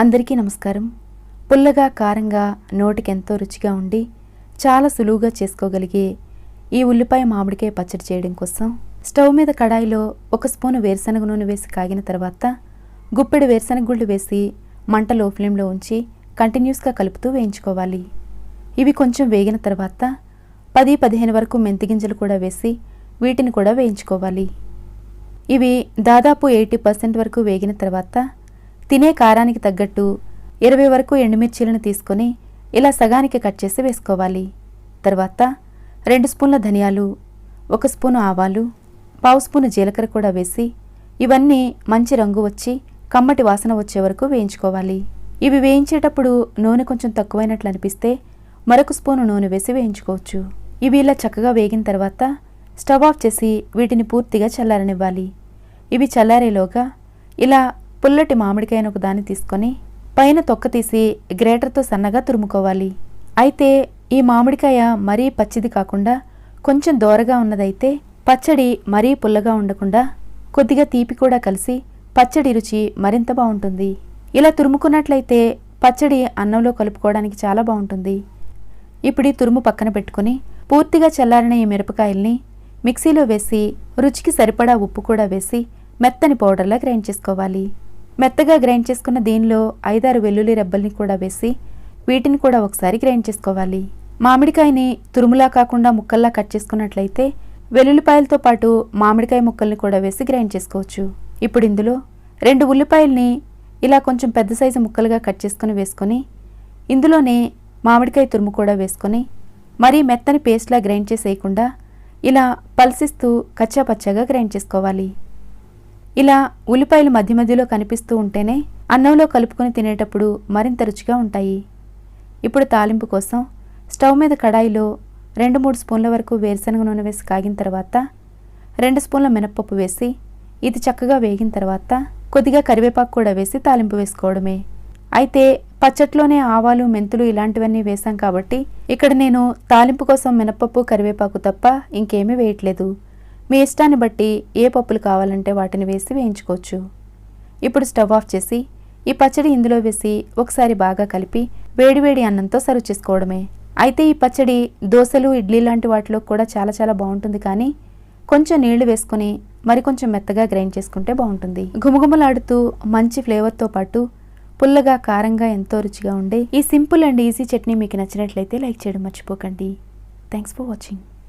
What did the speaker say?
అందరికీ నమస్కారం. పుల్లగా కారంగా నోటికెంతో రుచిగా ఉండి చాలా సులువుగా చేసుకోగలిగే ఈ ఉల్లిపాయ మామిడికాయ పచ్చడి చేయడం కోసం స్టవ్ మీద కడాయిలో ఒక స్పూను వేరుశనగ నూనె వేసి కాగిన తర్వాత గుప్పెడు వేరుశనగ గుళ్ళు వేసి మంట లో ఫ్లేమ్లో ఉంచి కంటిన్యూస్గా కలుపుతూ వేయించుకోవాలి. ఇవి కొంచెం వేగిన తర్వాత పది పదిహేను వరకు మెంతి గింజలు కూడా వేసి వీటిని కూడా వేయించుకోవాలి. ఇవి దాదాపు ఎయిటీ పర్సెంట్ వరకు వేగిన తర్వాత తినే కారానికి తగ్గట్టు ఇరవై వరకు ఎండుమిర్చీలను తీసుకొని ఇలా సగానికి కట్ చేసి వేసుకోవాలి. తర్వాత రెండు స్పూన్ల ధనియాలు ఒక స్పూను ఆవాలు పావు స్పూను జీలకర్ర కూడా వేసి ఇవన్నీ మంచి రంగు వచ్చి కమ్మటి వాసన వచ్చే వరకు వేయించుకోవాలి. ఇవి వేయించేటప్పుడు నూనె కొంచెం తక్కువైనట్లు అనిపిస్తే మరొక స్పూను నూనె వేసి వేయించుకోవచ్చు. ఇవి ఇలా చక్కగా వేగిన తర్వాత స్టవ్ ఆఫ్ చేసి వీటిని పూర్తిగా చల్లారనివ్వాలి. ఇవి చల్లారేలోగా ఇలా పుల్లటి మామిడికాయను ఒక దాన్ని తీసుకొని పైన తొక్క తీసి గ్రేటర్తో సన్నగా తురుముకోవాలి. అయితే ఈ మామిడికాయ మరీ పచ్చిది కాకుండా కొంచెం దోరగా ఉన్నదైతే పచ్చడి మరీ పుల్లగా ఉండకుండా కొద్దిగా తీపి కూడా కలిసి పచ్చడి రుచి మరింత బాగుంటుంది. ఇలా తురుముకున్నట్లయితే పచ్చడి అన్నంలో కలుపుకోవడానికి చాలా బాగుంటుంది. ఇప్పుడు ఈ తురుము పక్కన పెట్టుకుని పూర్తిగా చల్లారిన ఈ మిరపకాయల్ని మిక్సీలో వేసి రుచికి సరిపడా ఉప్పు కూడా వేసి మెత్తని పౌడర్లా గ్రైండ్ చేసుకోవాలి. మెత్తగా గ్రైండ్ చేసుకున్న దీనిలో ఐదారు వెల్లుల్లి రెబ్బల్ని కూడా వేసి వీటిని కూడా ఒకసారి గ్రైండ్ చేసుకోవాలి. మామిడికాయని తురుములా కాకుండా ముక్కల్లా కట్ చేసుకున్నట్లయితే వెల్లుల్లిపాయలతో పాటు మామిడికాయ ముక్కల్ని కూడా వేసి గ్రైండ్ చేసుకోవచ్చు. ఇప్పుడు ఇందులో రెండు ఉల్లిపాయల్ని ఇలా కొంచెం పెద్ద సైజు ముక్కలుగా కట్ చేసుకుని వేసుకొని ఇందులోనే మామిడికాయ తురుము కూడా వేసుకొని మరీ మెత్తని పేస్ట్లా గ్రైండ్ చేసేయకుండా ఇలా పల్సిస్తూ కచ్చాపచ్చాగా గ్రైండ్ చేసుకోవాలి. ఇలా ఉల్లిపాయలు మధ్య మధ్యలో కనిపిస్తూ ఉంటేనే అన్నంలో కలుపుకొని తినేటప్పుడు మరింత రుచిగా ఉంటాయి. ఇప్పుడు తాలింపు కోసం స్టవ్ మీద కడాయిలో రెండు మూడు స్పూన్ల వరకు వేరుశనగ నూనె వేసి కాగిన తర్వాత రెండు స్పూన్ల మినప్పప్పు వేసి ఇది చక్కగా వేగిన తర్వాత కొద్దిగా కరివేపాకు కూడా వేసి తాలింపు వేసుకోవడమే. అయితే పచ్చట్లోనే ఆవాలు మెంతులు ఇలాంటివన్నీ వేశాం కాబట్టి ఇక్కడ నేను తాలింపు కోసం మినప్పప్పు కరివేపాకు తప్ప ఇంకేమీ వేయట్లేదు. మీ ఇష్టాన్ని బట్టి ఏ పప్పులు కావాలంటే వాటిని వేసి వేయించుకోవచ్చు. ఇప్పుడు స్టవ్ ఆఫ్ చేసి ఈ పచ్చడి ఇందులో వేసి ఒకసారి బాగా కలిపి వేడివేడి అన్నంతో సర్వ్ చేసుకోవడమే. అయితే ఈ పచ్చడి దోశలు ఇడ్లీ లాంటి వాటిలో కూడా చాలా చాలా బాగుంటుంది కానీ కొంచెం నీళ్ళు వేసుకొని మరి కొంచెం మెత్తగా గ్రైండ్ చేసుకుంటే బాగుంటుంది. గుమగుమలాడుతూ మంచి ఫ్లేవర్తో పాటు పుల్లగా కారంగా ఎంతో రుచిగా ఉండే ఈ సింపుల్ అండ్ ఈజీ చట్నీ మీకు నచ్చినట్లయితే లైక్ చేయడం మర్చిపోకండి. Thanks for watching.